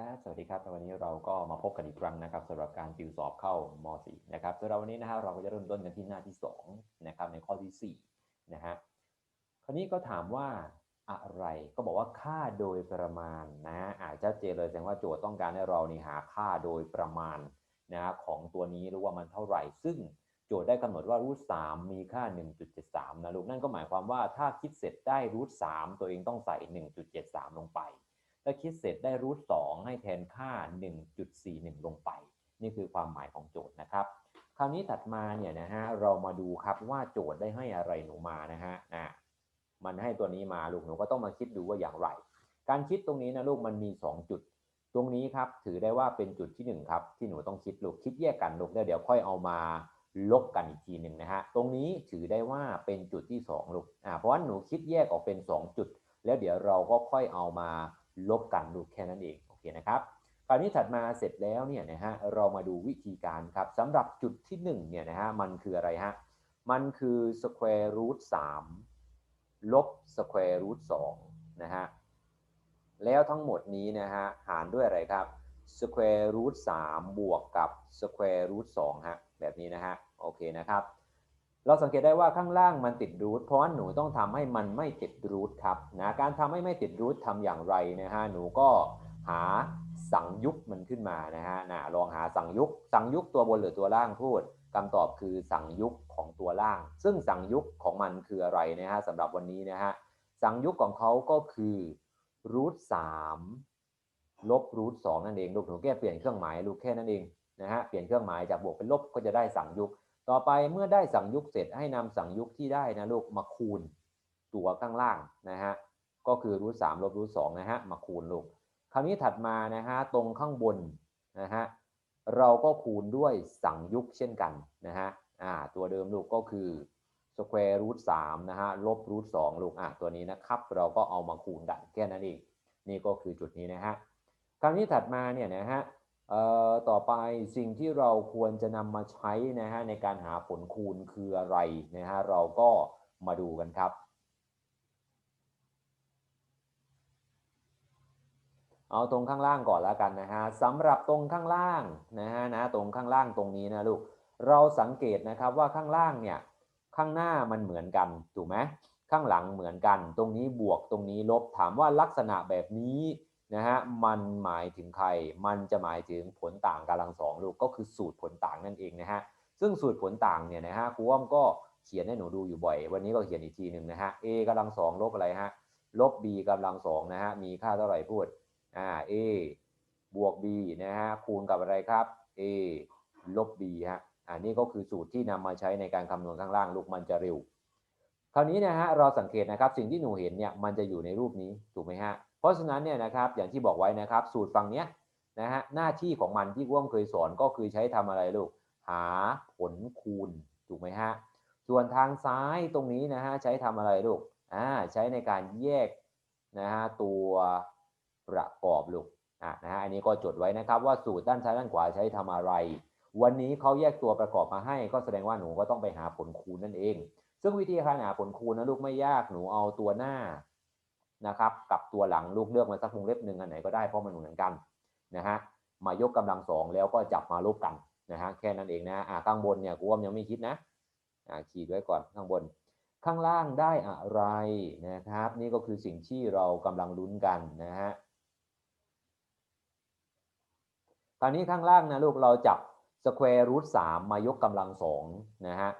ครับสวัสดีครับวันนี้เราก็มาพบกันอีกครั้งนะครับสำหรับการติวสอบเข้าม .4 นะครับสำหรับวันนี้นะฮะเราก็จะเริ่มต้นกันที่หน้าที่2นะครับในข้อที่4นะฮะคราวนี้ก็ถามว่าอะไรก็บอกว่าค่าโดยประมาณนะอาจจะเจนเลยแสดงว่าโจทย์ต้องการให้เรานี่หาค่าโดยประมาณนะของตัวนี้หรือว่ามันเท่าไหร่ ซึ่งโจทย์ได้กำหนดว่ารูท3มีค่า 1.73นะลูกนั่นก็หมายความว่าถ้าคิดเสร็จได้รูท3ตัวเองต้องใส่ 1.73 ลงไป ถ้าคิดเสร็จได้รูทสองให้แทนค่า 1.41 ลงไป นี่คือความหมายของโจทย์นะครับ คราวนี้ถัดมาเนี่ยนะฮะเรามาดูครับว่าโจทย์ได้ให้อะไรหนูมานะฮะอะมันให้ตัวนี้มาลูกหนูก็ต้องมาคิดดูว่าอย่างไร การคิดตรงนี้นะลูกมันมี 2 จุด ตรงนี้ครับถือได้ว่าเป็นจุดที่1ครับที่หนูต้องคิดลูกคิดแยกกันลูกแล้วเดี๋ยวค่อยเอามาลบกันอีกทีหนึ่งนะฮะตรงนี้ถือได้ว่าเป็นจุดที่2ลูกอ่าเพราะว่าหนูคิดแยกออกเป็น 2 จุด แล้วเดี๋ยวเราก็ค่อยเอามา ลบกันดูแค่นั้นเองโอเคนะครับคราวนี้ถัดมาเสร็จแล้วเนี่ยนะฮะเรามาดูวิธีการครับสำหรับจุดที่1เนี่ยนะฮะมันคืออะไรฮะมันคือ square root 3ลบ square root 2นะฮะแล้วทั้งหมดนี้นะฮะหารด้วยอะไรครับ square root 3บวกกับ square root 2ฮะแบบนี้นะฮะโอเคนะครับ เราสังเกตได้ว่าข้างล่างมันติดรูทเพราะว่าหนูต้องทำให้มันไม่ติดรูทครับนะการทำให้ไม่ติดรูททำอย่างไรนะฮะหนูก็หาสังยุกมันขึ้นมานะฮะนะลองหาสังยุกสังยุกตัวบนหรือตัวล่างพูดคำตอบคือสังยุกของตัวล่าง ซึ่งสังยุกของมันคืออะไรนะฮะสำหรับวันนี้นะฮะสังยุกของเขาก็คือรูทสามลบรูทสองนั่นเองลูกหนูแค่เปลี่ยนเครื่องหมายลูกแค่นั้นเองนะฮะเปลี่ยนเครื่องหมายจากบวกเป็นลบก็จะได้สังยุก ต่อไปเมื่อได้สังยุกเสร็จให้นำสังยุกที่ได้นะลูกมาคูณตัวข้างล่างนะฮะก็คือรูทสามลบรูทสองนะฮะมาคูณลูกคราวนี้ถัดมานะฮะตรงข้างบนนะฮะเราก็คูณด้วยสังยุกเช่นกันนะฮะอ่าตัวเดิมลูกก็คือ square root 3นะฮะลบ root 2ลูกอะตัวนี้นะครับ เราก็เอามาคูณกันแค่นั้นเองนี่ก็คือจุดนี้นะฮะคราวนี้ถัดมาเนี่ยนะฮะ ต่อไปสิ่งที่เราควรจะนำมาใช้นะฮะในการหาผลคูณคืออะไรนะฮะเราก็มาดูกันครับเอาตรงข้างล่างก่อนแล้วกันนะฮะสำหรับตรงข้างล่างนะฮะนะตรงข้างล่างตรงนี้นะลูกเราสังเกตนะครับว่าข้างล่างเนี่ยข้างหน้ามันเหมือนกันถูกไหมข้างหลังเหมือนกัน ตรงนี้บวกตรงนี้ลบถามว่าลักษณะแบบนี้ นะฮะมันหมายถึงใคร มันจะหมายถึงผลต่างกำลังสองลูกก็คือสูตรผลต่างนั่นเองนะฮะซึ่งสูตรผลต่างเนี่ยนะฮะครูอ้อมก็เขียนให้หนูดูอยู่บ่อย วันนี้ก็เขียนอีกทีหนึ่งนะฮะ a กำลังสองลบอะไรฮะลบ b กำลังสองนะฮะมีค่าเท่าไหร่พูดอ่า a บวก b นะฮะคูณกับอะไรครับ a ลบ b ฮะอันนี้ก็คือสูตรที่นำมาใช้ในการคำนวณข้างล่างลูกมันจะเร็วคราวนี้นะฮะเราสังเกตนะครับสิ่งที่หนูเห็นเนี่ยมันจะอยู่ในรูปนี้ถูกไหมฮะ เพราะฉะนั้นเนี่ยนะครับอย่างที่บอกไว้นะครับ สูตรฝั่งเนี้ยนะฮะหน้าที่ของมันที่ว่วมเคยสอนก็คือใช้ทำอะไรลูก หาผลคูณถูกไหมฮะส่วนทางซ้ายตรงนี้นะฮะใช้ทำอะไรลูกอ่าใช้ในการแยกนะฮะตัวประกอบลูกอะนะฮะอันนี้ก็จดไว้นะครับว่าสูตรด้านซ้ายด้านขวาใช้ทำอะไร วันนี้เขาแยกตัวประกอบมาให้ ก็แสดงว่าหนูก็ต้องไปหาผลคูณนั่นเอง ซึ่งวิธีการหาผลคูณนะลูกไม่ยากหนูเอาตัวหน้า นะครับกับตัวหลังลูกเลือกมาสักวงเล็บหนึ่งอันไหนก็ได้เพราะมันเหมือนกันนะฮะมายกกำลังสองแล้วก็จับมาลบกันนะฮะแค่นั้นเองนะอ่าข้างบนเนี่ยกูว่ายังไม่คิดนะอ่าขีดไว้ก่อนข้างบน ข้างล่างได้อะไรนะครับ นี่ก็คือสิ่งที่เรากำลังลุ้นกันนะฮะคราวนี้ข้างล่างนะลูกเราจับ square root 3มายกกำลังสองนะฮะ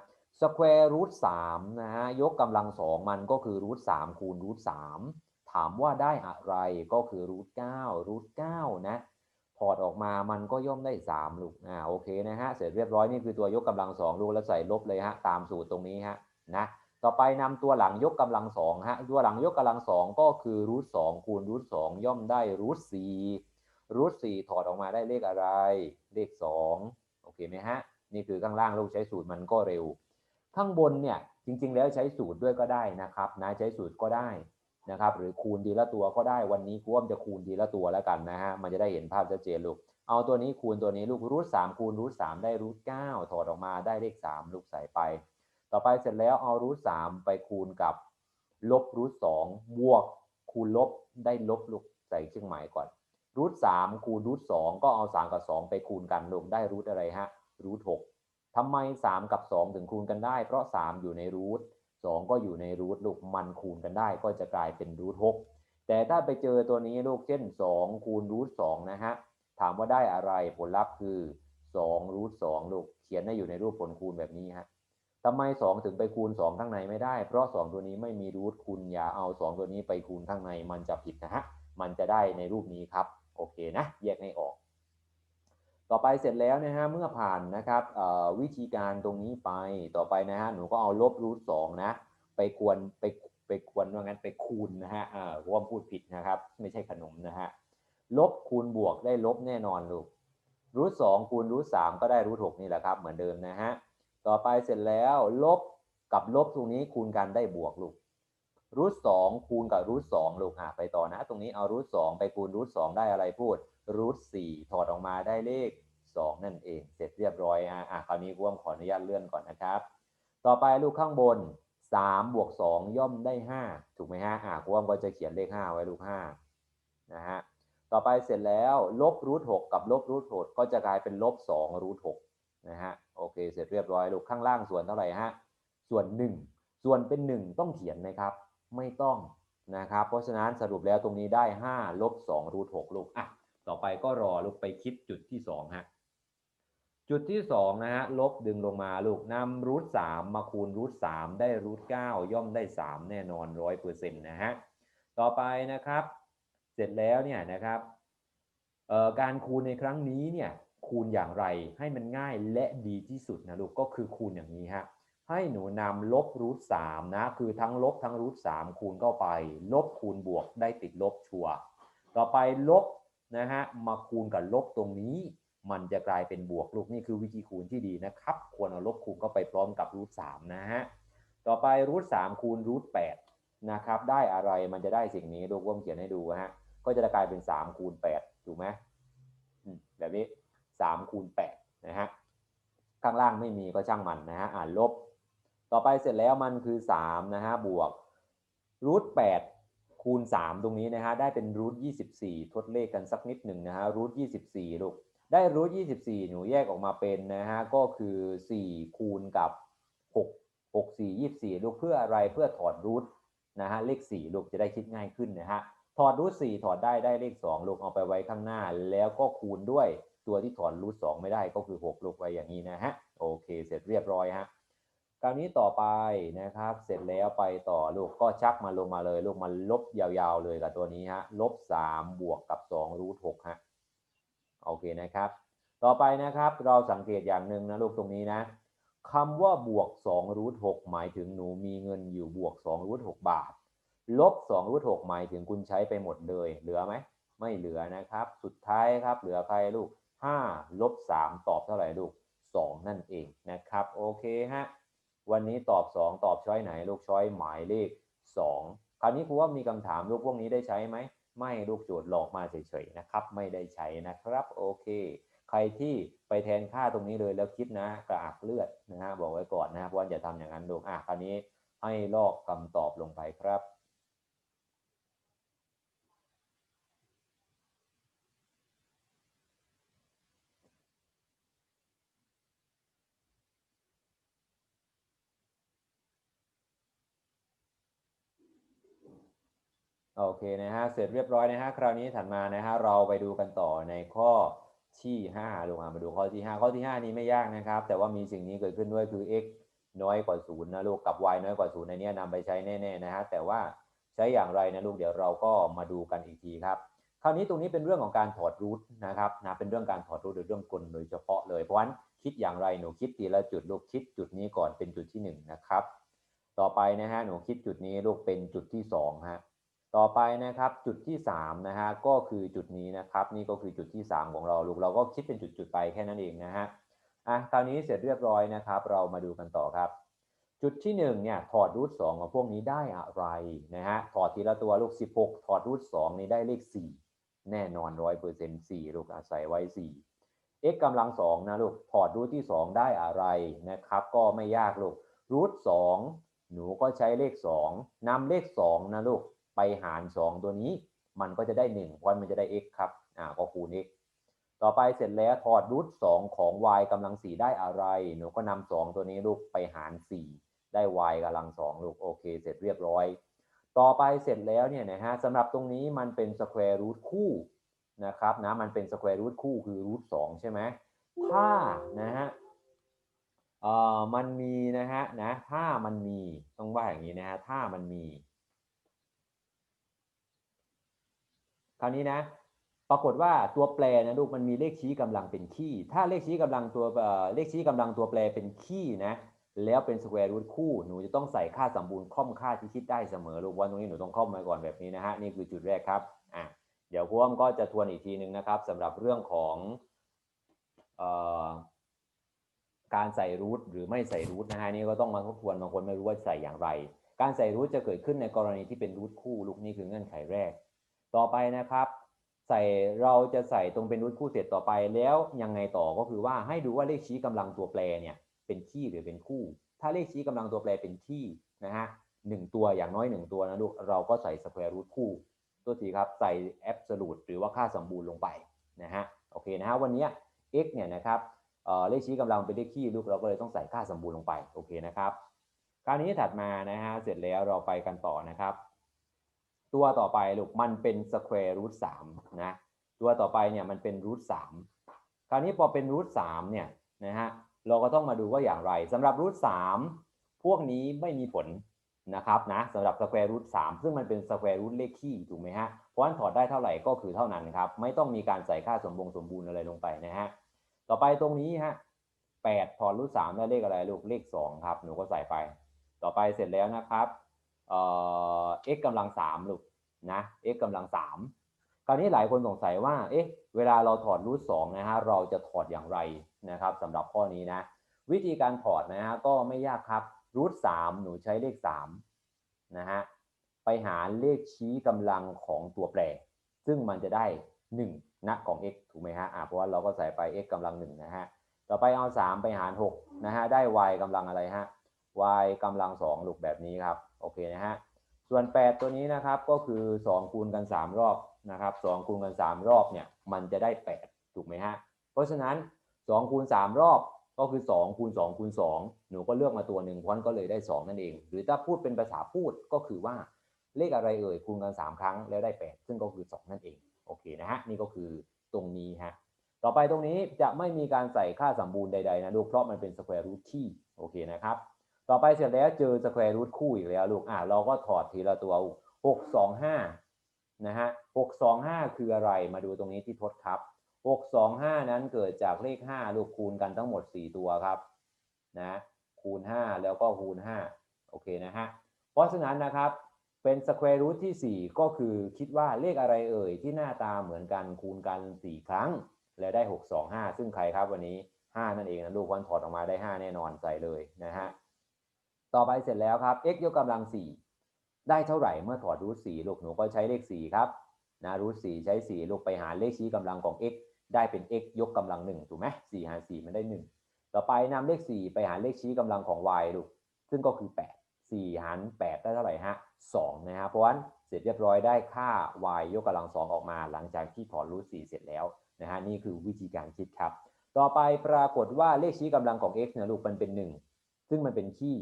square root 3นะฮะยกกำลังสองมันก็คือ root 3คูณ root 3 ถามว่าได้อะไรก็คือ root 9 root 9นะถอดออกมามันก็ย่อมได้3ลูกอ่าโอเคนะฮะเสร็จเรียบร้อยนี่คือตัวยกกำลังสองลูกแล้วใส่ลบเลยฮะตามสูตรตรงนี้ฮะนะต่อไปนำตัวหลังยกกำลังสองฮะตัวหลังยกกำลังสองก็คือ root 2คูณ root 2ย่อมได้ root 4 root 4ถอดออกมาได้เลขอะไร เลข2โอเคไหมฮะนี่คือข้างล่างลูกใช้สูตรมันก็เร็ว ข้างบนเนี่ยจริงๆ แล้วใช้สูตรด้วยก็ได้นะครับนะใช้สูตรก็ได้ นะครับหรือคูณทีละตัวก็ได้วันนี้กูว่าจะคูณทีละตัวแล้วกันนะฮะมันจะได้เห็นภาพชัดเจนลูก เอาตัวนี้คูณตัวนี้ลูกรูทสามคูณรูทสามได้รูทเก้าถอดออกมาได้เลขสามลูกใส่ไป ต่อไปเสร็จแล้วเอารูทสามไปคูณกับลบรูทสองบวกคูณลบได้ลบลูกใส่เครื่องหมายก่อนรูทสามคูณรูทสองก็เอาสามกับสองไปคูณกันลูกได้รูทอะไรฮะรูทหกทำไมสามกับสองถึงคูณกันได้ เพราะสามอยู่ในรูท สองก็อยู่ในรูทลูกมันคูณกันได้ ก็จะกลายเป็นรูทหกแต่ถ้าไปเจอตัวนี้ลูกเช่นสองคูณรูทสองนะฮะถามว่าได้อะไรผลลัพธ์คือสองรูทสองลูกเขียนให้อยู่ในรูปผลคูณแบบนี้ฮะทำไม 2 ถึงไปคูณ 2 ข้างในไม่ได้ เพราะ 2 ตัวนี้ไม่มีรูทคูณอย่าเอา 2 ตัวนี้ไปคูณข้างในมันจะผิดนะฮะมันจะได้ในรูปนี้ครับ โอเคนะแยกให้ออก ต่อไปเสร็จแล้วนะฮะเมื่อผ่านนะครับวิธีการตรงนี้ไปต่อไปนะฮะหนูก็เอาลบรูทสองนะไปกวนไปไปกวนว่างั้นไปคูณนะฮะอ่าร่วมพูดผิดนะครับ ไม่ใช่ขนมนะฮะลบคูณบวกได้ลบแน่นอนลูกรูทสองคูณรูทสามก็ได้รูทหกนี่แหละครับเหมือนเดิมนะฮะต่อไปเสร็จแล้วลบกับลบตรงนี้คูณกันได้บวกลูกรูทสองคูณกับรูทสองลูกอะไปต่อนะ ตรงนี้เอารูทสองไปคูณรูทสองได้อะไรพูด รูทสี่ถอดออกมาได้เลขสองนั่นเอง เสร็จเรียบร้อยอะอะคราวนี้ร่วมขออนุญาตเลื่อนก่อนนะครับ ต่อไปลูกข้างบนสามบวกสองย่อมได้ห้าถูกไหมฮะอะร่วมก็จะเขียนเลขห้าไว้ลูกห้านะฮะต่อไปเสร็จแล้วลบรูทหกกับลบรูทหกก็จะกลายเป็นลบสองรูทหกนะฮะโอเค เสร็จเรียบร้อยลูกข้างล่างส่วนเท่าไหร่ฮะส่วน 1 ส่วนเป็น 1 ต้องเขียนไหมครับ ไม่ต้องนะครับ เพราะฉะนั้นสรุปแล้วตรงนี้ได้5ลบ2รูท6ลูกอะ ต่อไปก็รอลูกไปคิดจุดที่2ฮะจุดที่2นะฮะลบดึงลงมาลูกนำรูท3มมาคูณรูท3ได้รูท9ย่อมได้ 3 แน่นอน100%นะฮะต่อไปนะครับ เสร็จแล้วเนี่ยนะครับการคูณในครั้งนี้เนี่ยคูณอย่างไรให้มันง่ายและดีที่สุดนะลูกก็คือคูณอย่างนี้ฮะให้หนูนำลบรูทสามนะคือทั้งลบทั้งรูทสามคูณเข้าไป ลบคูณบวกได้ติดลบชัวต่อไปลบ นะฮะมาคูณกับลบตรงนี้ มันจะกลายเป็นบวกลูกนี่คือวิธีคูณที่ดีนะครับ ควรเอาลบคูณเข้าไปพร้อมกับรูทสามนะฮะต่อไปรูทสามคูณรูทแปดนะครับได้อะไรมันจะได้สิ่งนี้ลูกว่มเขียนให้ดูฮะก็จะกลายเป็น3คูณ8ถูกไหมแบบนี้3คูณ8นะฮะข้างล่างไม่มีก็ช่างมันนะฮะอ่านลบ ต่อไปเสร็จแล้วมันคือ3นะฮะบวกรูท8 คูณ 3 ตรงนี้นะฮะได้เป็นรูท24 ทดเลขกันสักนิดหนึ่งนะฮะรูท24 ลูก ได้รูท24 หนูแยกออกมาเป็นนะฮะก็คือ 4 คูณกับ 6 6 4 24 ลูกเพื่ออะไรเพื่อถอดรูทนะฮะเลข 4 ลูกจะได้คิดง่ายขึ้นนะฮะถอดรูท4ถอดได้ได้เลข 2 ลูกเอาไปไว้ข้างหน้า แล้วก็คูณด้วยตัวที่ถอนรูทสองไม่ได้ก็คือ 6 ลูกไว้อย่างนี้นะฮะโอเค เสร็จเรียบร้อยฮะ คราวนี้ต่อไปนะครับ เสร็จแล้วไปต่อลูกก็ชักมาลงมาเลยลูกมันลบยาวๆเลยกับตัวนี้ฮะลบ3บวกกับ2รูท6ฮะโอเคนะครับ ต่อไปนะครับเราสังเกตอย่างหนึ่งนะลูกตรงนี้นะคำว่าบวก2รูท6หมายถึงหนูมีเงินอยู่บวก2รูท6บาท ลบ2รูท6หมายถึงคุณใช้ไปหมดเลย เหลือไหมไม่เหลือนะครับ สุดท้ายครับ เหลือใครลูก5ลบ3ตอบเท่าไหร่ลูก 2 นั่นเองนะครับ โอเคฮะ วันนี้ตอบ 2 ตอบช้อยไหน ลูกช้อยหมายเลข 2 คราวนี้ครูว่ามีคำถามลูกพวกนี้ได้ใช้ไหม ไม่ลูกโจทย์หลอกมาเฉยๆนะครับ ไม่ได้ใช้นะครับ โอเค ใครที่ไปแทนค่าตรงนี้เลยแล้วคิดนะกระอักเลือดนะฮะบอกไว้ก่อนนะว่าอย่าทำอย่างนั้นลูกอะคราวนี้ให้ลอกคำตอบลงไปครับ โอเคนะฮะ เสร็จเรียบร้อยนะฮะ คราวนี้ถัดมานะฮะ เราไปดูกันต่อในข้อที่5ลงมามาดูข้อที่ 5 ข้อที่ 5 นี้ไม่ยากนะครับ แต่ว่ามีสิ่งนี้เกิดขึ้นด้วยคือ x น้อยกว่า0นะลูก กับ y น้อยกว่า0ในนี้นำไปใช้แน่ๆนะฮะ แต่ว่าใช้อย่างไรนะลูก เดี๋ยวเราก็มาดูกันอีกทีครับ คราวนี้ตรงนี้เป็นเรื่องของการถอดรูทนะครับนะ เป็นเรื่องการถอดรูทหรือเรื่องกลโดยเฉพาะเลย เพราะฉะนั้นคิดอย่างไร หนูคิดทีละจุดลูก คิดจุดนี้ก่อนเป็นจุดที่ 1 นะครับ ต่อไปนะฮะ หนูคิดจุดนี้ลูกเป็นจุดที่2ฮะ ต่อไปนะครับจุดที่3นะฮะก็คือจุดนี้นะครับ นี่ก็คือจุดที่ 3 ของเราลูกเราก็คิดเป็นจุดๆไปแค่นั้นเองนะฮะอะคราวนี้เสร็จเรียบร้อยนะครับ เรามาดูกันต่อครับ จุดที่1เนี่ยถอดรูท2ของพวกนี้ได้อะไรนะฮะถอดทีละตัวลูก 16 ถอดรูท2นี้ได้เลข 4 แน่นอน100% 4ลูกอาศัยไว้ 4 x กำลัง2นะลูกถอดรูทที่ 2 ได้อะไรนะครับ ก็ไม่ยากลูกรูท2หนูก็ใช้เลข 2นำเลข2นะลูก หาร 2 ตัวนี้ มันก็จะได้1เพราะมันจะได้ x ครับอ่าก็คูณ x ต่อไปเสร็จแล้วถอดรูทสองของ y กำลังสี่ได้อะไร หนูก็นำสองตัวนี้ลูกไปหารสี่ได้ y กำลังสองลูกโอเค เสร็จเรียบร้อย ต่อไปเสร็จแล้วเนี่ยนะฮะสำหรับตรงนี้มันเป็นสแควร์รูทคู่นะครับนะมันเป็นสแควร์รูทคู่คือรูทสองใช่ไหมถ้านะฮะเอ่อมันมีนะฮะนะถ้ามันมีต้องว่าอย่างนี้นะฮะถ้ามันมี คราวนี้นะ ปรากฏว่าตัวแปรนะลูกมันมีเลขชี้กำลังเป็นคี่ถ้าเลขชี้กำลังตัวเลขชี้กำลังตัวแปรเป็นคี่นะแล้วเป็นสแควร์รูทคู่ หนูจะต้องใส่ค่าสมบูรณ์ค่อมค่าที่คิดได้เสมอลูกวันตรงนี้หนูต้องค่อมมาก่อนแบบนี้นะฮะ นี่คือจุดแรกครับอะเดี๋ยวพ่วมก็จะทวนอีกทีหนึ่งนะครับสำหรับเรื่องของออการใส่รูทหรือไม่ใส่รูทนะฮะนี่ก็ต้องมาทบทวนบางคนไม่รู้ว่าใส่อย่างไร การใส่รูทจะเกิดขึ้นในกรณีที่เป็นรูทคู่ลูกนี่คือเงื่อนไขแรก ต่อไปนะครับ ใส่เราจะใส่ตรงเป็นรูทคู่เสร็จต่อไปแล้วยังไงต่อก็คือว่าให้ดูว่าเลขชี้กำลังตัวแปรเนี่ยเป็นคี่หรือเป็นคู่ ถ้าเลขชี้กำลังตัวแปรเป็นคี่นะฮะหนึ่งตัวอย่างน้อยหนึ่งตัวนะลูกเราก็ใส่สแควร์รูทคู่ตัวทีครับใส่แอบสูตรหรือว่าค่าสมบูรณ์ลงไปนะฮะโอเคนะฮะวันนี้ x เนี่ยนะครับเอ่อเลขชี้กำลังเป็นเลขคี่ลูกเราก็เลยต้องใส่ค่าสมบูรณ์ลงไปโอเคนะครับ คราวนี้ถัดมานะฮะเสร็จแล้วเราไปกันต่อนะครับ ตัวต่อไปลูกมันเป็นสแควร์รูทสามนะตัวต่อไปเนี่ยมันเป็นรูทสามคราวนี้พอเป็นรูทสามเนี่ยนะฮะเราก็ต้องมาดูว่าอย่างไรสำหรับรูทสามพวกนี้ไม่มีผลนะครับนะสำหรับสแควร์รูทสามซึ่งมันเป็นสแควร์รูทเลขคี่ถูกไหมฮะเพราะฉะนั้นถอดได้เท่าไหร่ก็คือเท่านั้นครับ ไม่ต้องมีการใส่ค่าสมบูรณ์สมบูรณ์อะไรลงไปนะฮะต่อไปตรงนี้ฮะแปดถอดรูทสามได้เลขอะไรลูกเลขสองครับหนูก็ใส่ไป ต่อไปเสร็จแล้วนะครับ เอ่อ x กำลังสามลูกนะ x กำลังสามคราวนี้หลายคนสงสัยว่าเอ๊ะเวลาเราถอดรูทสองนะฮะเราจะถอดอย่างไรนะครับสำหรับข้อนี้นะ วิธีการถอดนะฮะก็ไม่ยากครับรูทสามหนูใช้เลขสามนะฮะไปหาเลขชี้กำลังของตัวแปร ซึ่งมันจะได้1นะของ x ถูกไหมฮะอ่าเพราะว่าเราก็ใส่ไป x กำลัง1นะฮะต่อไปเอา 3 ไปหาร6นะฮะได้ y กำลังอะไรฮะ y กำลัง2ลูกแบบนี้ครับ โอเคนะฮะส่วน 8 ตัวนี้นะครับก็คือ 2 คูณกัน 3 รอบนะครับ2คูณกัน 3 รอบเนี่ยมันจะได้ 8 ถูกไหมฮะเพราะฉะนั้น 2 คูณ 3 รอบก็คือ 2 คูณ 2 คูณ 2 หนูก็เลือกมาตัวหนึ่งพ้นก็เลยได้ 2 นั่นเอง หรือถ้าพูดเป็นภาษาพูดก็คือว่าเลขอะไรเอ่ยคูณกัน 3 ครั้งแล้วได้ 8 ซึ่งก็คือ 2 นั่นเองโอเคนะฮะนี่ก็คือตรงนี้ฮะต่อไปตรงนี้จะไม่มีการใส่ค่าสมบูรณ์ใดๆนะลูกเพราะมันเป็นสแควร์รูทที่โอเคนะครับ ต่อไปเสร็จแล้วเจอสแควร์รูทคู่อีกแล้วลูกอะเราก็ถอดทีละตัวหกสองห้านะฮะหกสองห้าคืออะไรมาดูตรงนี้ที่ทดครับหกสองห้านั้นเกิดจากเลขห้าลูกคูณกันทั้งหมดสี่ตัวครับนะคูณห้าแล้วก็คูณห้าโอเคนะฮะเพราะฉะนั้นนะครับเป็นสแควร์รูทที่สี่ก็คือคิดว่าเลขอะไรเอ่ย ที่หน้าตาเหมือนกันคูณกันสี่ครั้ง แล้วได้ 6 2 5 ซึ่งใครครับวันนี้ 5 นั่นเองนะลูกวันถอดออกมาได้ 5 แน่นอนใส่เลยนะฮะ ต่อไปเสร็จแล้วครับ x ยกกำลัง 4 ได้เท่าไหร่เมื่อถอดรูท4ลูกหนูก็ใช้เลข 4 ครับนะรูท4ใช้ 4 ลูกไปหาเลขชี้กำลังของ x ได้เป็น x ยกกำลัง 1 ถูกไหม4หาร4มันได้ 1 ต่อไปนำเลข 4 ไปหาเลขชี้กำลังของ y ลูกซึ่งก็คือ 8 4 หาร 8 ได้เท่าไหร่ฮะ2นะฮะเพราะฉะนั้นเสร็จเรียบร้อยได้ค่า y ยกกำลัง 2 ออกมา หลังจากที่ถอดรูท4เสร็จแล้วนะฮะนี่คือวิธีการคิดครับ ต่อไปปรากฏว่าเลขชี้กำลังของ x นี่ยลูกมันเป็น 1 ซึ่งมันเป็นคี่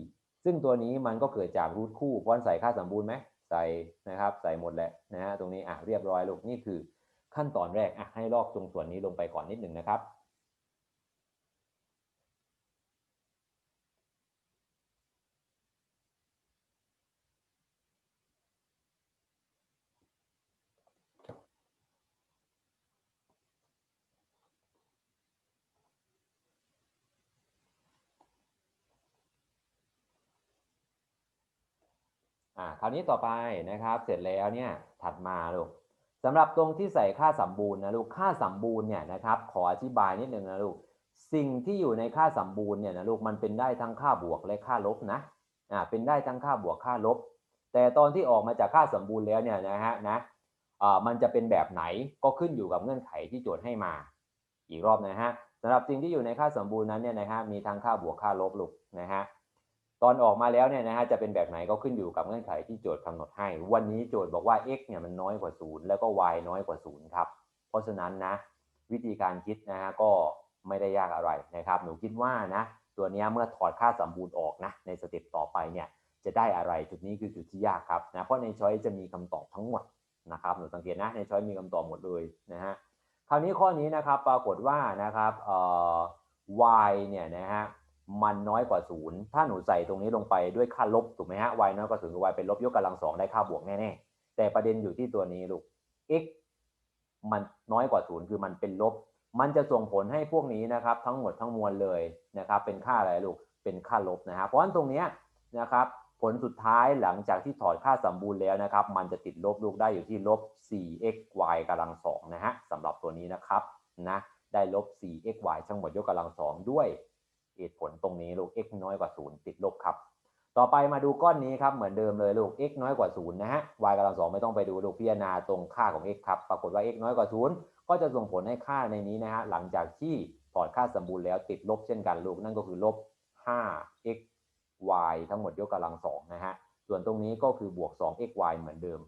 ซึ่งตัวนี้มันก็เกิดจากรูทคู่เพราะใส่ค่าสมบูรณ์ไหมใส่นะครับ ใส่หมดแหละนะฮะตรงนี้อะเรียบร้อยลูกนี่คือขั้นตอนแรกอะให้ลอกตรงส่วนนี้ลงไปก่อนนิดหนึ่งนะครับ อ่าคราวนี้ต่อไปนะครับ เสร็จแล้วเนี่ยถัดมาลูกสำหรับตรงที่ใส่ค่าสมบูรณ์นะลูกค่าสมบูรณ์เนี่ยนะครับขออธิบายนิดนึงนะลูกสิ่งที่อยู่ในค่าสมบูรณ์เนี่ยนะลูกมันเป็นได้ทั้งค่าบวกและค่าลบนะอ่าเป็นได้ทั้งค่าบวกค่าลบ แต่ตอนที่ออกมาจากค่าสมบูรณ์แล้วเนี่ยนะฮะนะอ่ามันจะเป็นแบบไหนก็ขึ้นอยู่กับเงื่อนไขที่โจทย์ให้มา อีกรอบนะฮะสำหรับสิ่งที่อยู่ในค่าสมบูรณ์นั้นเนี่ยนะฮะมีทั้งค่าบวกค่าลบลูกนะฮะ ตอนออกมาแล้วเนี่ยนะฮะจะเป็นแบบไหนก็ขึ้นอยู่กับเงื่อนไขที่โจทย์กำหนดให้ วันนี้โจทย์บอกว่า x เนี่ยมันน้อยกว่า 0 แล้วก็ y น้อยกว่า 0 ครับ เพราะฉะนั้นนะวิธีการคิดนะฮะก็ไม่ได้ยากอะไรนะครับหนูคิดว่านะตัวนี้เมื่อถอดค่าสมบูรณ์ออกนะในสเต็ปต่อไปเนี่ยจะได้อะไรจุดนี้คือจุดที่ยากครับนะเพราะในช้อยจะมีคำตอบทั้งหมดนะครับหนูสังเกตนะในช้อยมีคำตอบหมดเลยนะฮะคราวนี้ข้อนี้นะครับปรากฏว่านะครับเอ่อ y เนี่ยนะฮะ มันน้อยกว่าศูนย์ถ้าหนูใส่ตรงนี้ลงไปด้วยค่าลบถูกไหมฮะ y น้อยกว่าศูนย์ y เป็นลบยกกำลังสองได้ค่าบวกแน่ๆแต่ประเด็นอยู่ที่ตัวนี้ลูก x มันน้อยกว่าศูนย์คือมันเป็นลบ มันจะส่งผลให้พวกนี้นะครับ ทั้งหมดทั้งมวลเลยนะครับ เป็นค่าอะไรลูกเป็นค่าลบนะฮะเพราะฉะนั้นตรงนี้นะครับ ผลสุดท้ายหลังจากที่ถอดค่าสมบูรณ์แล้วนะครับ มันจะติดลบลูกได้อยู่ที่ลบ 4xy กำลังสองนะฮะสำหรับตัวนี้นะครับนะได้ลบ 4xy ทั้งหมดยกกำลังสองด้วย เหตุผลตรงนี้ลูก x น้อยกว่า 0 ติดลบครับ ต่อไปมาดูก้อนนี้ครับเหมือนเดิมเลยลูก x น้อยกว่า 0 นะฮะ y กำลังสองไม่ต้องไปดูลูกพิจารณาตรงค่าของ x ครับปรากฏว่า x น้อยกว่า 0 ก็จะส่งผลให้ค่าในนี้นะฮะหลังจากที่ถอดค่าสมบูรณ์แล้วติดลบเช่นกันลูกนั่นก็คือลบ 5x y ทั้งหมดยกกำลังสองนะฮะส่วนตรงนี้ก็คือบวก 2 xy เหมือนเดิม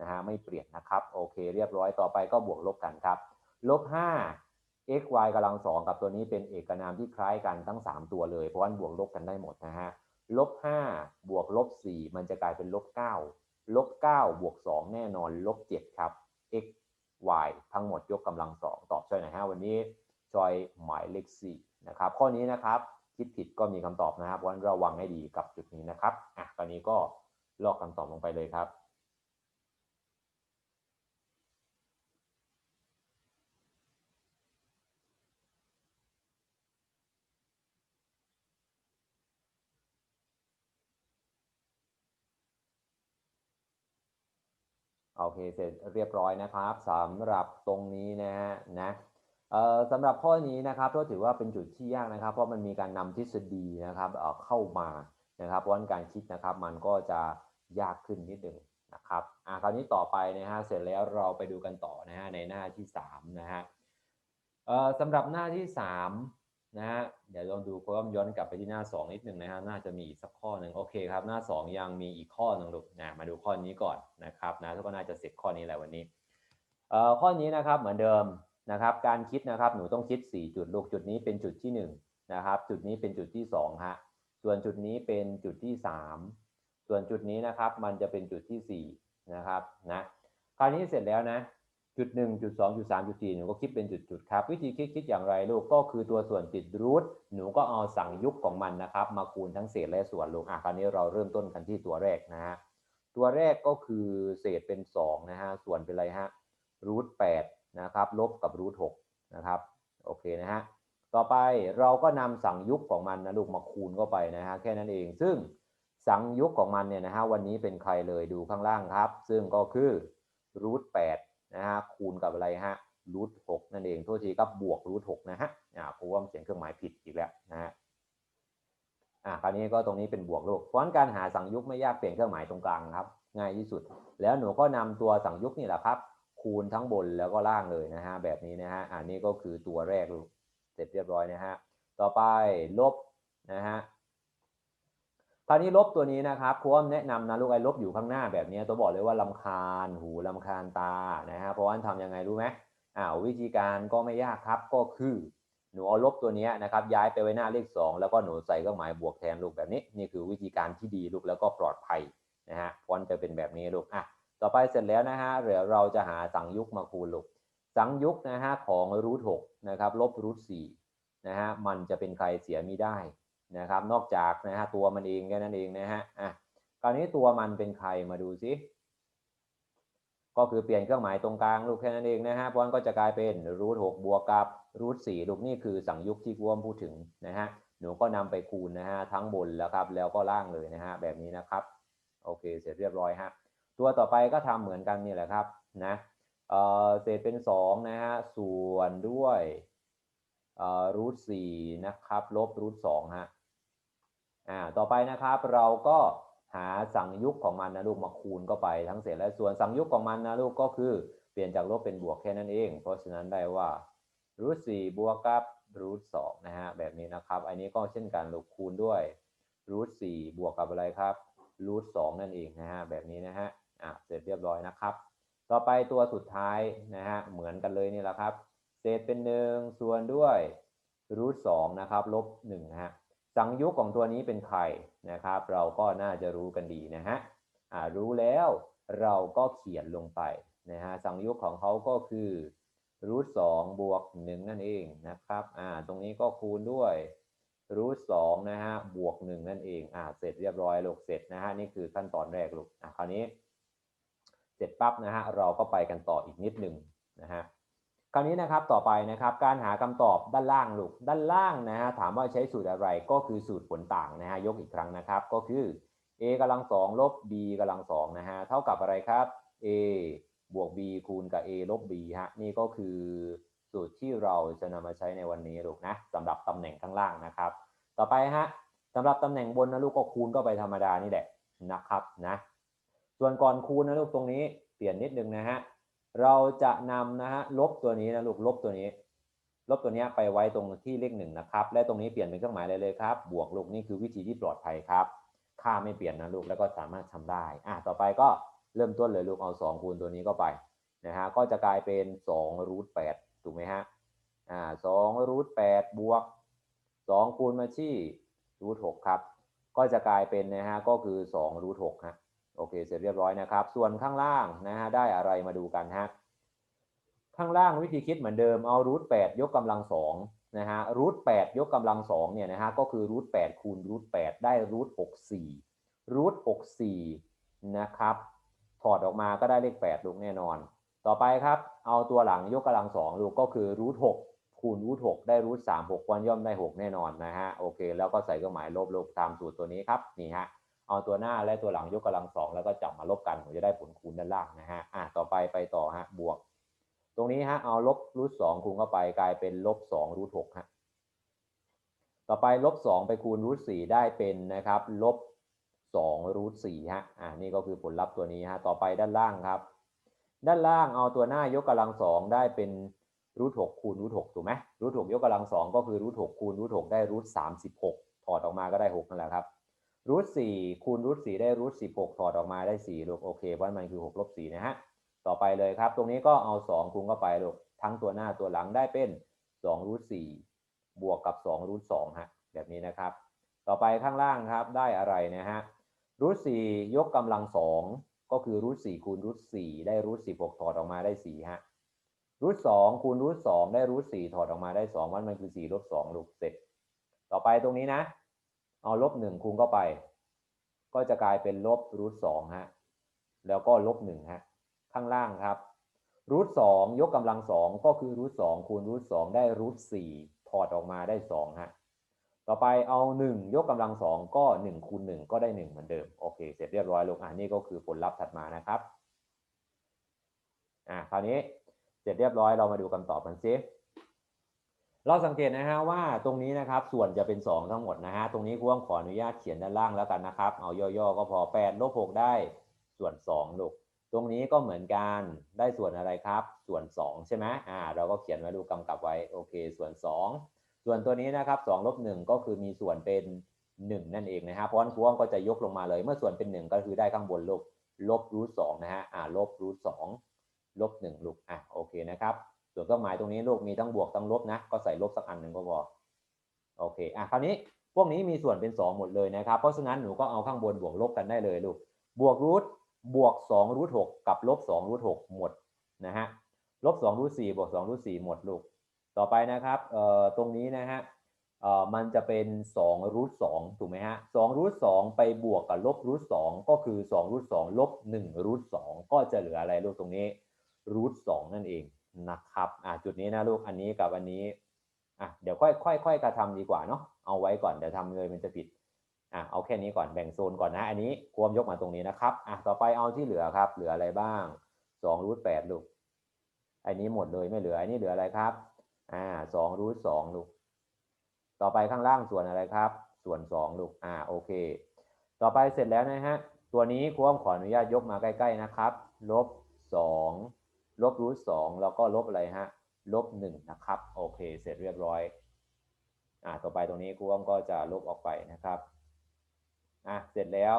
นะฮะไม่เปลี่ยนนะครับโอเค เรียบร้อยต่อไปก็บวกลบกันครับลบ5 xy กำลังสองกับตัวนี้เป็นเอกนามที่คล้ายกันทั้ง 3 ตัวเลย เพราะว่าบวกลบกันได้หมดนะฮะลบ5บวกลบ4มันจะกลายเป็นลบ9ลบ9บวก2แน่นอนลบ7ครับ x y ทั้งหมดยกกำลัง2ตอบช่วยหน่อยฮะวันนี้ชอยหมายเลข4นะครับข้อนี้นะครับคิดผิดก็มีคำตอบนะครับเพราะฉะนั้นระวังให้ดีกับจุดนี้นะครับอะตอนนี้ก็ลอกคำตอบลงไปเลยครับ โอเคเสร็จเรียบร้อยนะครับสำหรับตรงนี้นะฮะนะสำหรับข้อนี้นะครับก็ถือว่าเป็นจุดที่ยากนะครับ เพราะมันมีการนำทฤษฎีนะครับเเข้ามานะครับเพราะฉะนั้นการคิดนะครับมันก็จะยากขึ้นนิดหนึ่งนะครับอะคราวนี้ต่อไปนะฮะเสร็จแล้วเราไปดูกันต่อนะฮะในหน้าที่3นะฮะสำหรับหน้าที่3 นะฮะเดี๋ยวลองดูเพิ่มย้อนกลับไปที่หน้า 2 นิดหนึ่งนะฮะน่าจะมีอีกสักข้อหนึ่งโอเคครับ หน้า 2 ยังมีอีกข้อหนึ่งลูกนะมาดูข้อนี้ก่อนนะครับนะทุกคนน่าจะเสร็จข้อนี้แหละวันนี้เอ่อข้อนี้นะครับเหมือนเดิมนะครับ การคิดนะครับหนูต้องคิด 4 จุดลูกจุดนี้เป็นจุดที่1นะครับจุดนี้เป็นจุดที่2ฮะส่วนจุดนี้เป็นจุดที่ 3 ส่วนจุดนี้นะครับมันจะเป็นจุดที่4นะครับนะคราวนี้เสร็จแล้วนะ จุดหนึ่งจุดสองจุดสามจุดสี่หนูก็คิดเป็นจุดๆครับ วิธีคิดคิดอย่างไรลูกก็คือตัวส่วนติดรูทหนูก็เอาสั่งยุคของมันนะครับ มาคูณทั้งเศษและส่วนลูกอะคราวนี้เราเริ่มต้นกันที่ตัวแรกนะฮะตัวแรกก็คือเศษเป็น2นะฮะส่วนเป็นอะไรฮะรูทแปดนะครับลบกับรูทหกนะครับโอเคนะฮะต่อไปเราก็นำสั่งยุคของมันนะลูกมาคูณเข้าไปนะฮะแค่นั้นเอง ซึ่งสังยุคของมันเนี่ยนะฮะวันนี้เป็นใครเลยดูข้างล่างครับ ซึ่งก็คือรูทแปด นะฮะคูณกับอะไรฮะรูทหกนั่นเองโทษทีครับวกรูทหกนะฮะอ่าเพราะว่าเขียนเครื่องหมายผิดอีกแล้วนะฮะอ่าคราวนี้ก็ตรงนี้เป็นบวกลูกเพราะงั้นการหาสังยุกไม่ยากเปลี่ยนเครื่องหมายตรงกลางครับ ง่ายที่สุด แล้วหนูก็นำตัวสังยุกนี่แหละครับ คูณทั้งบนแล้วก็ล่างเลยนะฮะแบบนี้นะฮะอันนี้ก็คือตัวแรกเสร็จเรียบร้อยนะฮะต่อไปลบนะฮะ คราวนี้ลบตัวนี้นะครับครูอ้อมแนะนำนะลูกไอ้ลบอยู่ข้างหน้าแบบนี้ตัวบอกเลยว่าลำคาญหูลำคาญตานะฮะเพราะว่าทำยังไงรู้ไหมอ้าววิธีการก็ไม่ยากครับก็คือ หนูเอาลบตัวนี้นะครับย้ายไปไว้หน้าเลข 2 แล้วก็หนูใส่เครื่องหมายบวกแทนลูกแบบนี้ นี่คือวิธีการที่ดีลูกแล้วก็ปลอดภัยนะฮะฟอนต์จะเป็นแบบนี้ลูกอะต่อไปเสร็จแล้วนะฮะเดี๋ยวเราจะหาสังยุกมาคูณลูกสังยุกนะฮะของรูทหกนะครับลบรูทสี่นะฮะมันจะเป็นใครเสียม่ได้ นะครับ นอกจากนะฮะตัวมันเองแค่นั้นเองนะฮะอะคราวนี้ตัวมันเป็นใครมาดูซิก็คือเปลี่ยนเครื่องหมายตรงกลางลูกแค่นั้นเองนะฮะเพราะนั้นก็จะกลายเป็นรูทหกบวกกับรูทสี่ลูกนี่คือสังยุคที่กวมพูดถึงนะฮะหนูก็นำไปคูณนะฮะทั้งบนแล้วครับแล้วก็ล่างเลยนะฮะแบบนี้นะครับโอเคเสร็จเรียบร้อยฮะตัวต่อไปก็ทำเหมือนกันนี่แหละครับนะเออเศษเป็น2นะฮะส่วนด้วยรูทสี่นะครับลบรูทสองฮะ อ่าต่อไปนะครับเราก็หาสังยุคของมันนะลูกมาคูณเข้าไปทั้งเศษและส่วนสังยุคของมันนะลูกก็คือเปลี่ยนจากลบเป็นบวกแค่นั้นเอง เพราะฉะนั้นได้ว่ารูทสี่บวกกับรูทสองนะฮะแบบนี้นะครับ อันนี้ก็เช่นกันลูกคูณด้วยรูทสี่บวกกับอะไรครับรูทสองนั่นเองนะฮะแบบนี้นะฮะอ่าเสร็จเรียบร้อยนะครับ ต่อไปตัวสุดท้ายนะฮะเหมือนกันเลยนี่แหละครับ เศษเป็นหนึ่งส่วนด้วยรูทสองนะครับลบหนึ่งฮะ สังยุกของตัวนี้เป็นใครนะครับ เราก็น่าจะรู้กันดีนะฮะอ่ารู้แล้วเราก็เขียนลงไปนะฮะสังยุกของเขาก็คือรูทสองบวกหนึ่งนั่นเองนะครับอ่าตรงนี้ก็คูณด้วยรูทสองนะฮะบวกหนึ่งนั่นเองอ่าเสร็จเรียบร้อยลูกเสร็จนะฮะนี่คือขั้นตอนแรกลูกอะคราวนี้ เสร็จปั๊บนะฮะเราก็ไปกันต่ออีกนิดหนึ่งนะฮะ ราวนี้นะครับต่อไปนะครับการหาคำตอบด้านล่างลูกด้านล่างนะฮะถามว่าใช้สูตรอะไรก็คือสูตรผลต่างนะฮะยกอีกครั้งนะครับ ก็คือ a กำลังสองลบ b กำลังสองนะฮะเท่ากับอะไรครับ a บวก b คูณกับ a ลบ b ฮะนี่ก็คือสูตรที่เราจะนำมาใช้ในวันนี้ลูกนะสำหรับตำแหน่งข้างล่างนะครับ ต่อไปฮะสำหรับตำแหน่งบนนะลูกก็คูณก็ไปธรรมดานี่แหละนะครับนะส่วนก่อนคูณนะลูกตรงนี้เปลี่ยนนิดนึงนะฮะ เราจะนำนะฮะลบตัวนี้นะลูกลบตัวนี้ ลบตัวนี้ไปไว้ตรงที่เลขหนึ่งนะครับ และตรงนี้เปลี่ยนเป็นเครื่องหมายเลยเลยครับ บวกลูกนี่คือวิธีที่ปลอดภัยครับ ค่าไม่เปลี่ยนนะลูกแล้วก็สามารถทำได้ อะต่อไปก็เริ่มต้นเลยลูกเอา2คูณตัวนี้ก็ไปนะฮะก็จะกลายเป็น2รูทแปดถูกไหมฮะอ่าสองรูทแปดบวก2คูณมาที่รูทหกครับ ก็จะกลายเป็นนะฮะก็คือ2รูทหกฮะ โอเค เสร็จเรียบร้อยนะครับ ส่วนข้างล่างนะฮะได้อะไรมาดูกันฮะข้างล่างวิธีคิดเหมือนเดิมเอารูทแปดยกกำลังสองนะฮะรูทแปดยกกำลังสองเนี่ยนะฮะก็คือรูทแปดคูณรูทแปดได้รูทหกสี่รูทหกสี่นะครับถอดออกมาก็ได้เลขแปดลูกแน่นอน ต่อไปครับเอาตัวหลังยกกำลังสองลูกก็คือรูทหกคูณรูทหกได้รูทสามหกวันย่อมได้หกแน่นอนนะฮะโอเค แล้วก็ใส่เครื่องหมายลบลบตามสูตรตัวนี้ครับนี่ฮะ เอาตัวหน้าและตัวหลังยกกำลังสองแล้วก็จับมาลบกันผมจะได้ผลคูณด้านล่างนะฮะอะต่อไปไปต่อฮะบวก ตรงนี้ฮะเอาลบรูทสองคูณเข้าไปกลายเป็นลบสองรูทหกฮะต่อไปลบสองไปคูณรูทสี่ได้เป็นนะครับลบสองรูทสี่ฮะอ่านี่ก็คือผลลัพธ์ตัวนี้ฮะต่อไปด้านล่างครับ ด้านล่างเอาตัวหน้ายกกำลังสองได้เป็นรูทหกคูณรูทหกถูกไหมรูทหกยกกำลังสองก็คือรูทหกคูณรูทหกได้รูทสามสิบหกถอดออกมาก็ได้หกนั่นแหละครับ รูทสี่คูณรูทสี่ได้รูทสิบหกถอดออกมาได้สี่ลูกโอเคเพราะมันคือหกลบสี่นะฮะต่อไปเลยครับ ตรงนี้ก็เอาสองคูณเข้าไปลูกทั้งตัวหน้าตัวหลังได้เป็นสองรูทสี่บวกกับสองรูทสองฮะแบบนี้นะครับ ต่อไปข้างล่างครับได้อะไรนะฮะรูทสี่ยกกำลังสองก็คือรูทสี่คูณรูทสี่ได้รูทสิบหกถอดออกมาได้สี่ฮะรูทสองคูณรูทสองได้รูทสี่ถอดออกมาได้สองมันมันคือสี่ลบสองลูกเสร็จ ต่อไปตรงนี้นะ เอาลบหนึ่งคูณเข้าไป ก็จะกลายเป็นลบรูทสองฮะแล้วก็ลบหนึ่งฮะข้างล่างครับรูทสองยกกำลังสองก็คือรูทสองคูณรูทสองได้รูทสี่ถอดออกมาได้สองฮะต่อไปเอาหนึ่งยกกำลังสองก็หนึ่งคูณหนึ่งก็ได้หนึ่งเหมือนเดิมโอเค เสร็จเรียบร้อยลงอ่านี่ก็คือผลลัพธ์ถัดมานะครับอ่าคราวนี้เสร็จเรียบร้อยเรามาดูคำตอบกันซิ เราสังเกตนะฮะว่าตรงนี้นะครับส่วนจะเป็น 2 ทั้งหมดนะฮะตรงนี้ครูต้องขออนุญาตเขียนด้านล่างแล้วกันนะครับ เอาย่อๆก็พอ8ลบ6ได้ส่วน2ลูกตรงนี้ก็เหมือนกันได้ส่วนอะไรครับ ส่วน 2 ใช่ไหมอ่าเราก็เขียนไว้ดูกำกับไว้โอเค ส่วน 2 ส่วนตัวนี้นะครับ2ลบ1ก็คือมีส่วนเป็น 1 นั่นเองนะฮะเพราะนั้นครูก็จะยกลงมาเลยเมื่อส่วนเป็น 1 ก็คือได้ข้างบนลบลบรูทสองนะฮะอ่าลบรูทสองลบ1ลูกอะโอเคนะครับ ส่วนเครื่องหมายตรงนี้ลูกมีทั้งบวกทั้งลบนะ ก็ใส่ลบสักอันหนึ่งก็พอโอเคอะคราวนี้พวกนี้มีส่วนเป็น 2 หมดเลยนะครับ เพราะฉะนั้นหนูก็เอาข้างบนบวกลบกันได้เลยลูก บวกรูทบวก2รูท6กับลบ2รูท6หมดนะฮะ ลบ2รูท4บวก2รูท4หมดลูก ต่อไปนะครับเอ่อตรงนี้นะฮะเอ่อมันจะเป็น2รูท2ถูกไหมฮะ2รูท2ไปบวกกับลบรูท2ก็คือ2รูท2ลบ1รูท2ก็จะเหลืออะไรลูกตรงนี้รูท2นั่นเอง นะครับอะจุดนี้นะลูกอันนี้กับอันนี้อะเดี๋ยวค่อยค่อยค่อยกระทำดีกว่าเนาะเอาไว้ก่อนเดี๋ยวทำเลยมันจะผิดอะเอาแค่นี้ก่อนแบ่งโซนก่อนนะ อันนี้ควมยกมาตรงนี้นะครับอะต่อไปเอาที่เหลือครับ เหลืออะไรบ้าง2รูท8ลูกอันนี้หมดเลยไม่เหลืออันนี้เหลืออะไรครับอ่า2รูท2ลูกต่อไปข้างล่างส่วนอะไรครับ ส่วน2ลูกอ่าโอเค ต่อไปเสร็จแล้วนะฮะตัวนี้ควมขออนุญาตยกมาใกล้ ๆนะครับลบ2 ลบรูทสองแล้วก็ลบอะไรฮะ ลบหนึ่งนะครับ โอเค เสร็จเรียบร้อย อ่า ต่อไปตรงนี้ครูอ้อมก็จะลบออกไปนะครับ อะ เสร็จแล้ว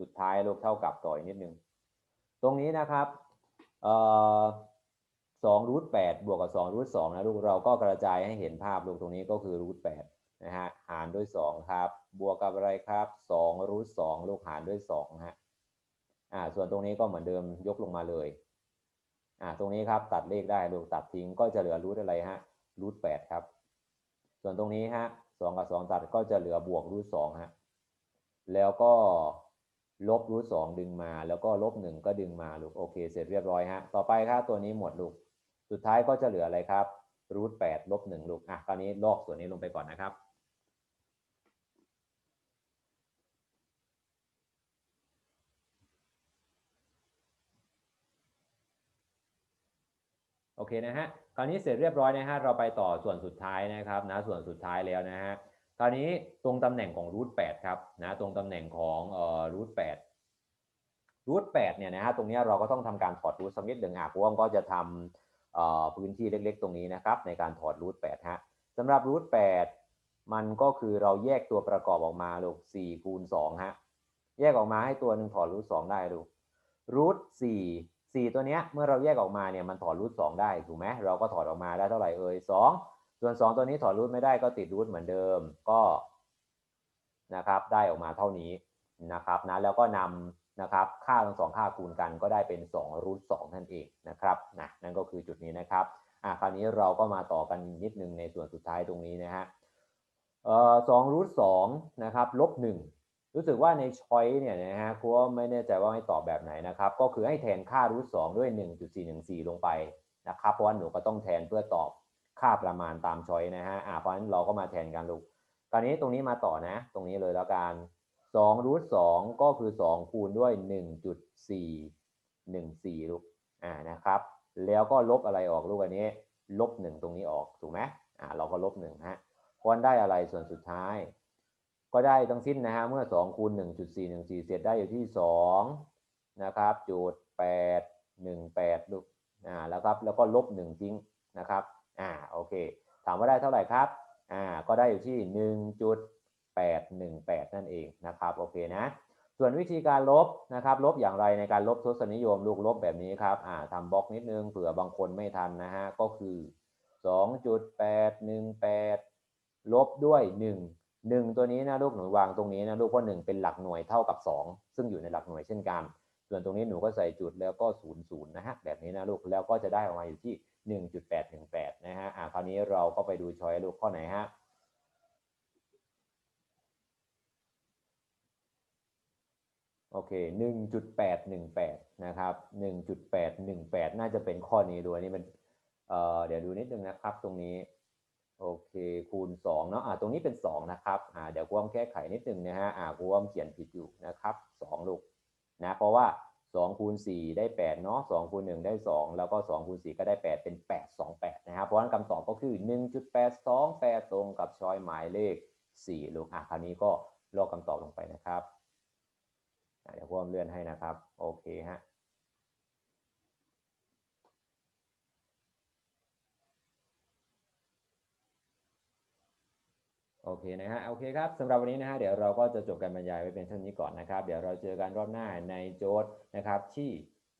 สุดท้ายลบเท่ากับต่ออีกนิดนึง ตรงนี้นะครับ เอ่อสองรูทแปดบวกกับสองรูทสองนะลูก เราก็กระจายให้เห็นภาพลูกตรงนี้ก็คือรูทแปดนะฮะ หารด้วยสองครับ บวกกับอะไรครับสองรูทสองลูกหารด้วยสองฮะ อ่า ส่วนตรงนี้ก็เหมือนเดิมยกลงมาเลย อ่าตรงนี้ครับตัดเลขได้ลูกตัดทิ้งก็จะเหลือรูทอะไรฮะรูทแปดครับ ส่วนตรงนี้ฮะสองกับสองตัดก็จะเหลือบวกรูทสองฮะแล้วก็ลบรูทสองดึงมา แล้วก็ลบหนึ่งก็ดึงมาลูกโอเค เสร็จเรียบร้อยฮะต่อไปครับตัวนี้หมดลูก สุดท้ายก็จะเหลืออะไรครับรูทแปดลบหนึ่งลูกอะคราวนี้ลอกส่วนนี้ลงไปก่อนนะครับ โอเค นะฮะคราวนี้เสร็จเรียบร้อยนะฮะเราไปต่อส่วนสุดท้ายนะครับนะส่วนสุดท้ายแล้วนะฮะคราวนี้ตรงตำแหน่งของรูทแปดครับนะตรงตำแหน่งของเอ่อรูทแปดรูทแปดเนี่ยนะฮะตรงนี้เราก็ต้องทำการถอดรูทสักนิดหนึ่งอะพว่าก็จะทำเอ่อพื้นที่เล็กๆ ตรงนี้นะครับในการถอดรูทแปดฮะสำหรับรูทแปดมันก็คือเราแยกตัวประกอบออกมาลูกสี่คูณสองฮะแยกออกมาให้ตัวหนึ่งถอดรูทสองได้ลูกรูทสี่ สี่ตัวเนี้ยเมื่อเราแยกออกมาเนี่ยมันถอดรูทสองได้ถูกไหมเราก็ถอดออกมาได้เท่าไหร่เอ่ยสองส่วนสองตัวนี้ถอดรูทไม่ได้ก็ติดรูทเหมือนเดิมก็นะครับได้ออกมาเท่านี้นะครับนะแล้วก็นำนะครับค่าทั้งสองค่าคูณกันก็ได้เป็น2รูทสองนั่นเองนะครับนะนั่นก็คือจุดนี้นะครับอะคราวนี้เราก็มาต่อกันนิดนึงในส่วนสุดท้ายตรงนี้นะฮะเอ่อสองรูทสองนะครับลบหนึ่ง รู้สึกว่าในช้อยเนี่ยนะฮะครูไม่แน่ใจว่าให้ตอบแบบไหนนะครับ ก็คือให้แทนค่ารูทสองด้วย 1.414 ลงไปนะครับ เพราะว่าหนูก็ต้องแทนเพื่อตอบค่าประมาณตามช้อยนะฮะอ่าเพราะฉะนั้นเราก็มาแทนกันลูกคราวนี้ตรงนี้มาต่อนะ ตรงนี้เลยแล้วกัน2รูทสองก็คือ 2 คูณด้วย 1.414 ลูกอ่านะครับ แล้วก็ลบอะไรออกลูกอันนี้ ลบ 1 ตรงนี้ออกถูกไหมอ่าเราก็ลบ1ฮะควรได้อะไรส่วนสุดท้าย ก็ได้ทั้งสิ้นนะฮะเมื่อ2คูณ1.414 เสร็จได้อยู่ที่2นะครับจุด8 18ลูกอ่าแล้วครับแล้วก็ลบ 1 ทิ้งนะครับอ่าโอเค ถามว่าได้เท่าไหร่ครับอ่าก็ได้อยู่ที่ 1.818 นั่นเองนะครับโอเคนะส่วนวิธีการลบนะครับลบอย่างไรในการลบทศนิยมลูกลบแบบนี้ครับอ่าทำบล็อกนิดนึงเผื่อบางคนไม่ทันนะฮะก็คือ 2.818 ลบด้วย 1 1ตัวนี้นะลูกหนูวางตรงนี้นะลูกเพราะ1เป็นหลักหน่วยเท่ากับ 2 ซึ่งอยู่ในหลักหน่วยเช่นกัน ส่วนตรงนี้หนูก็ใส่จุดแล้วก็0 0นะฮะแบบนี้นะลูกแล้วก็จะได้ออกมาอยู่ที่ 1.818 นะฮะอ่าคราวนี้เราก็ไปดูช้อยลูกข้อไหนฮะโอเค 1.818 นะครับ 1.818 น่าจะเป็นข้อนี้ด้วยนี่มัน เอ่อ เดี๋ยวดูนิดนึงนะครับ ตรงนี้ โอเค คูณ2เนาะอ่าตรงนี้เป็น 2 นะครับอ่าเดี๋ยวกูว่าแก้ไขนิดนึงนะฮะอ่ากูว่าเขียนผิดอยู่นะครับ2ลูกนะเพราะว่า2คูณ4ได้8เนาะ2คูณ1ได้ 2 แล้วก็2คูณ4ก็ได้ 8 เป็น 828 นะครับเพราะฉะนั้นคำตอบก็คือ 1.828 ตรงกับช้อยหมายเลข 4 ลูกอะคราวนี้ก็ลอกคำตอบลงไปนะครับเดี๋ยวพ่อมเลื่อนให้นะครับ โอเคฮะ โอเคนะฮะโอเคครับสำหรับวันนี้นะฮะเดี๋ยวเราก็จะจบการบรรยายไว้เป็นเท่านี้ก่อนนะครับ เดี๋ยวเราเจอกันรอบหน้าในโจทย์นะครับที่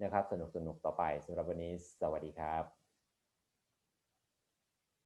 นะครับสนุกสนุกต่อไปสำหรับวันนี้สวัสดีครับ